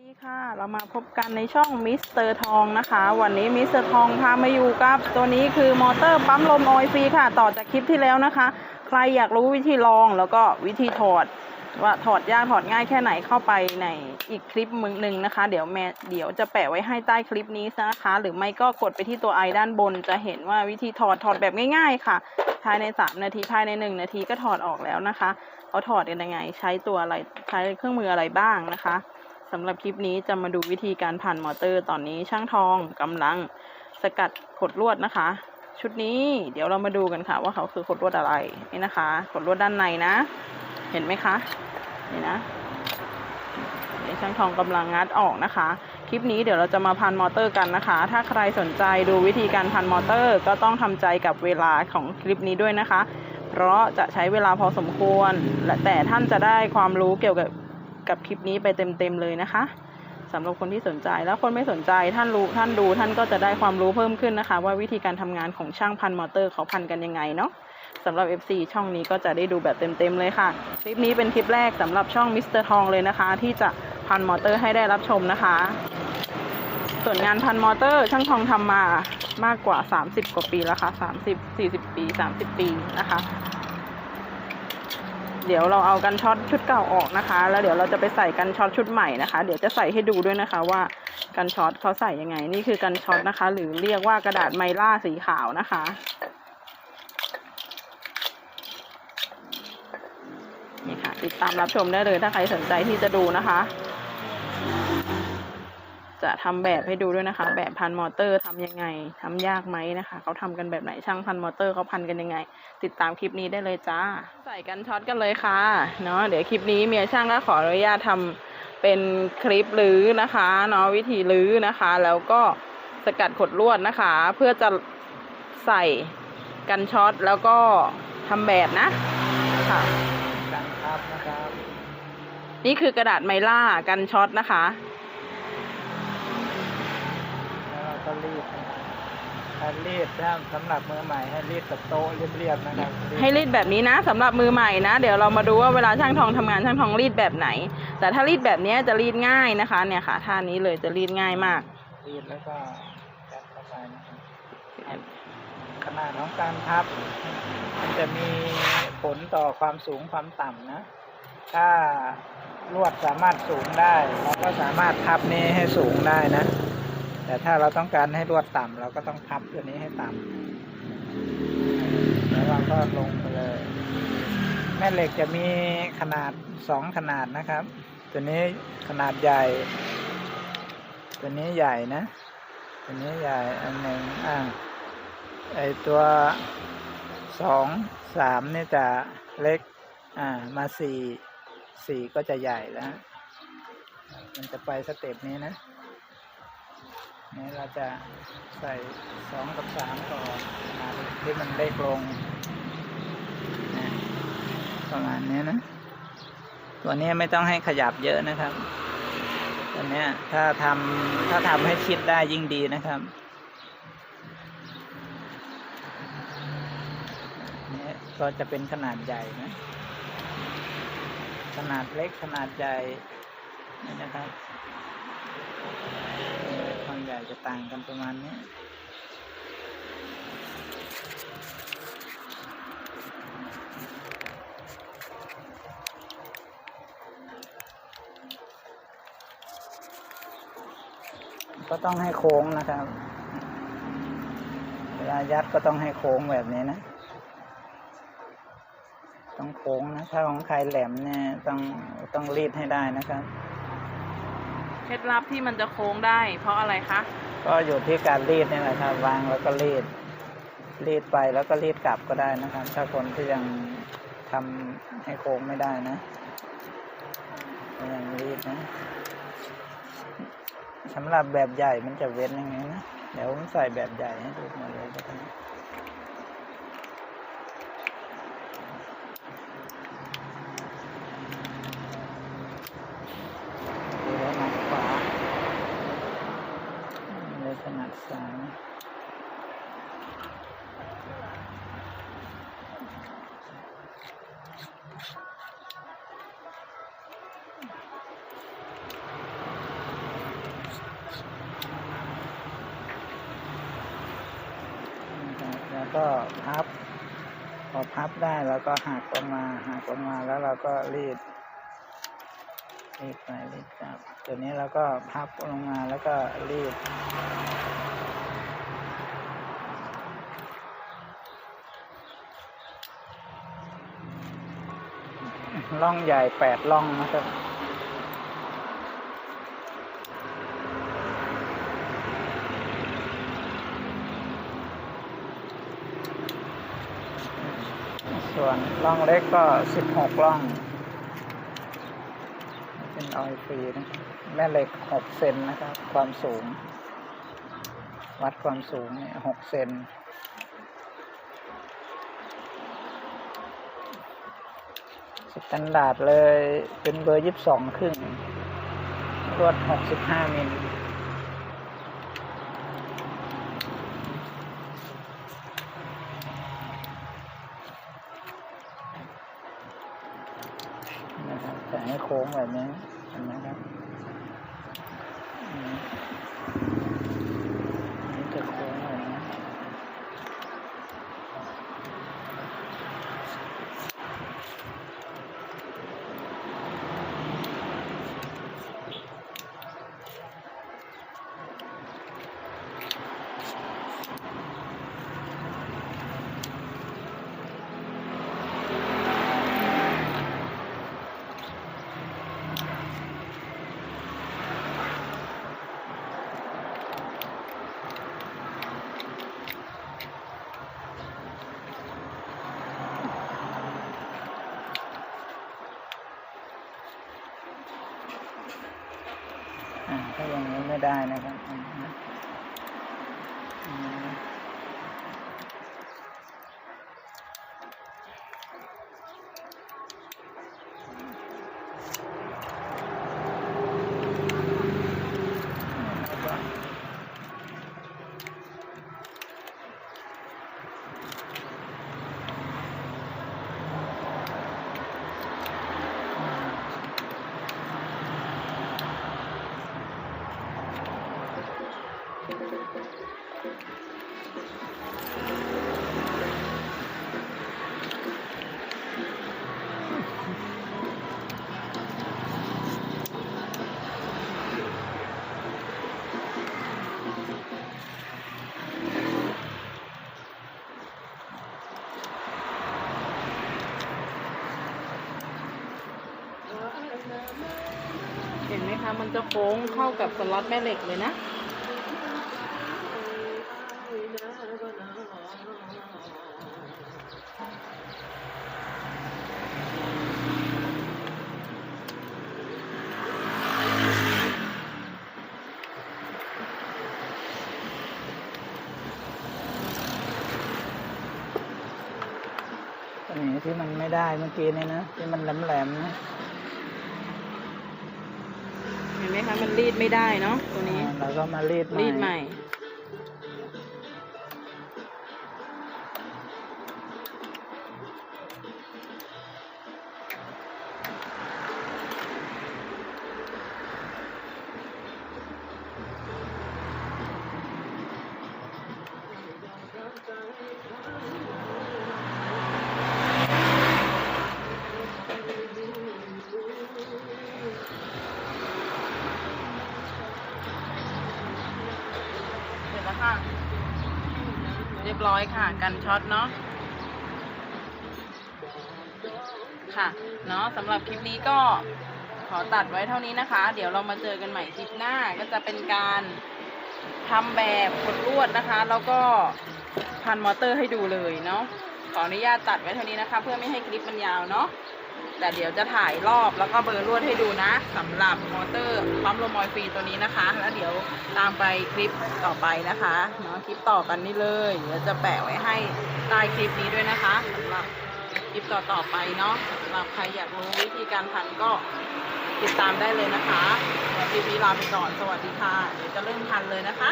ดีค่ะ เรามาพบกันในช่องมิสเตอร์ทองนะคะ วันนี้มิสเตอร์ทองพามาอยู่กับ ตัวนี้คือมอเตอร์ปั๊มลมออยฟรีค่ะ ต่อจากคลิปที่แล้วนะคะ ใครอยากรู้วิธีลองแล้วก็วิธีถอด ว่าถอดยากถอดง่ายแค่ไหนเข้าไปในอีกคลิปมึงหนึ่งนะคะ เดี๋ยวแม่เดี๋ยวจะแปะไว้ให้ใต้คลิปนี้นะคะ หรือไม่ก็กดไปที่ตัวไอด้านบน จะเห็นว่าวิธีถอดถอดแบบง่าย ๆ ค่ะ ภายใน 3 นาทีภายใน 1 นาทีก็ถอดออกแล้วนะคะเขาถอดกันยังไง ใช้ตัวอะไรใช้เครื่องมืออะไรบ้างนะคะ สำหรับคลิปนี้จะมาดูวิธีการผ่านมอเตอร์ตอนนี้ช่างทองกำลังสกัดขดลวดนะคะ ชุดนี้เดี๋ยวเรามาดูกันค่ะ ว่าเขาคือขดลวดอะไรนี่นะคะขดลวดด้านในนะ เห็นไหมคะนี่นะเดี๋ยวช่างทองกำลังงัดออกนะคะ คลิปนี้เดี๋ยวเราจะมาพันมอเตอร์กันนะคะ ถ้าใครสนใจดูวิธีการพันมอเตอร์ ก็ต้องทำใจกับเวลาของคลิปนี้ด้วยนะคะ เพราะจะใช้เวลาพอสมควร และแต่ท่านจะได้ความรู้เกี่ยวกับ กับคลิปนี้ไปเต็มๆเลยนะคะสำหรับคนที่สนใจแล้วคนไม่สนใจท่านรู้ท่านดูท่านก็จะได้ความรู้เพิ่มขึ้นนะคะ ว่าวิธีการทำงานของช่างพันมอเตอร์เขาพันกันยังไงเนาะสำหรับ FC ช่องนี้ก็จะได้ดูแบบเต็มๆเลยค่ะ คลิปนี้เป็นคลิปแรกสำหรับช่องมิสเตอร์ทองเลยนะคะ ที่จะพันมอเตอร์ให้ได้รับชมนะคะ ส่วนงานพันมอเตอร์ช่างทองทำมามากกว่า 30 กว่าปีแล้วค่ะ30 40 ปี 30 ปีนะคะ เดี๋ยวเราเอากันช็อตชุดเก่าออกนะคะ แล้วเดี๋ยวเราจะไปใส่กันช็อตชุดใหม่นะคะ เดี๋ยวจะใส่ให้ดูด้วยนะคะว่ากันช็อตเขาใส่ยังไง นี่คือกันช็อตนะคะ หรือเรียกว่ากระดาษไมล่าสีขาวนะคะนี่ค่ะติดตามรับชมได้เลยถ้าใครสนใจที่จะดูนะคะ จะทำแบบให้ดูด้วยนะคะ แบบพันมอเตอร์ทำยังไงทำยากไหมนะคะเขาทำกันแบบไหนช่างพันมอเตอร์เขาพันกันยังไง ติดตามคลิปนี้ได้เลยจ้า ใส่กันช็อตกันเลยค่ะเนาะเดี๋ยวคลิปนี้เมียช่างก็ขออนุญาตทำเป็นคลิปลื้อนะคะเนาะวิธีลื้อนะคะ แล้วก็สกัดขดลวดนะคะ เพื่อจะใส่กันช็อตแล้วก็ทำแบบนะค่ะกันครับนะครับนี่คือกระดาษไมล่ากันช็อตนะคะ แล้วเราก็รีดนะครับ ถ้ารีดถ้าสำหรับมือใหม่ให้รีดกับโต๊ะเรียบๆนะครับให้รีดแบบนี้นะสำหรับมือใหม่นะ เดี๋ยวเรามาดูว่าเวลาช่างทองทำงานช่างทองรีดแบบไหน แต่ถ้ารีดแบบนี้จะรีดง่ายนะคะ เนี่ยค่ะท่านี้เลยจะรีดง่ายมาก รีดแล้วก็ยัดเข้าไปนะครับขนาดของการพับ มันจะมีผลต่อความสูงความต่ำนะ ถ้าลวดสามารถสูงได้เราก็สามารถพับนี้ให้สูงได้นะ แต่ถ้าเราต้องการให้ลวดต่ำเราก็ต้องพับตัวนี้ให้ต่ำแล้วเราก็ลงไปเลย แม่เหล็กจะมีขนาดสองขนาดนะครับ ตัวนี้ขนาดใหญ่ ตัวนี้ใหญ่นะ ตัวนี้ใหญ่อันหนึ่งอ่าไอตัวสองสามนี่จะเล็กอ่ามาสี่สี่ก็จะใหญ่แล้ว มันจะไปสเต็ปนี้นะ นี่เราจะใส่สองกับสามก่อนขนาที่มันเล็กลงประมาณนี้นะ ตัวนี้ไม่ต้องให้ขยับเยอะนะครับตัวนี้ถ้าทำถ้าทำให้ชิดได้ยิ่งดีนะครับนี่ก็จะเป็นขนาดใหญ่นะ ขนาดเล็กขนาดใหญ่นี่นะครับ จะต่างกันประมาณนี้ก็ต้องให้โค้งนะครับ เวลายัดก็ต้องให้โค้งแบบนี้นะ ต้องโค้งนะ ถ้าของใครแหลมเนี่ยต้องต้องรีดให้ได้นะครับ เคล็ดลับที่มันจะโค้งได้ เพราะอะไรคะ ก็อยู่ที่การรีดนี่แหละครับวางแล้วก็รีด รีดไปแล้วก็รีดกลับก็ได้นะครับ ถ้าคนที่ยังทำให้โค้งไม่ได้นะยังรีดนะสำหรับแบบใหญ่มันจะเว้นอย่างนี้นะ เดี๋ยวผมใส่แบบใหญ่ให้ดูมาเลยก็ได้แล้วหนักขวาเลยขนาดซ้าย ก็พับ พอพับได้แล้วก็หักออกมาหักออกมาแล้วเราก็รีดรีดไปรีดกลับตัวนี้เราก็พับลงมาแล้วก็รีดล่องใหญ่แปดล่องนะครับ ส่วนล่องเล็กก็สิบหกล่อง เป็นออยฟรีนะแม่เหล็กหกเซนนะครับ ความสูง วัดความสูงเนี่ยหกเซนสแตนดาร์ดเลยเป็นเบอร์ยี่สิบสองครึ่ง รวดหกสิบห้ามิล นะครับแต่ให้โค้งแบบนี้นะครับอืมอันนี่จะโค้งแบบนี้อ่า ถ้าอย่างนี้ไม่ได้นะครับ มันจะโค้งเข้ากับสล็อตแม่เหล็กเลยนะอันนี้ที่มันไม่ได้เมื่อกี้นี่นะ ที่มันแหลมๆนะ เห็นไห มคะมันรีดไม่ได้เนาะตัวนี้อ่าเราก็มารีดรีดใหม่ ร้อยค่ะ กันช็อตเนาะค่ะ เนาะสำหรับคลิปนี้ก็ขอตัดไว้เท่านี้นะคะ เดี๋ยวเรามาเจอกันใหม่คลิปหน้าก็จะเป็นการทำแบบกดลวดนะคะ แล้วก็พันมอเตอร์ให้ดูเลยเนาะขออนุญาตตัดไว้เท่านี้นะคะ เพื่อไม่ให้คลิปมันยาวเนาะ แต่เดี๋ยวจะถ่ายรอบแล้วก็เบอร์ลวดให้ดูนะสำหรับมอเตอร์ปั๊มลมออยล์ฟรีตัวนี้นะคะ แล้วเดี๋ยวตามไปคลิปต่อไปนะคะเนาะคลิปต่อกันนี่เลยเดี๋ยวจะแปะไว้ให้ใต้คลิปนี้ด้วยนะคะสำหรับคลิปต่อๆไปเนาะสำหรับใครอยากรู้วิธีการพันก็ติดตามได้เลยนะคะคลิปนี้ลาไปก่อนสวัสดีค่ะเดี๋ยวจะเริ่มพันเลยนะคะ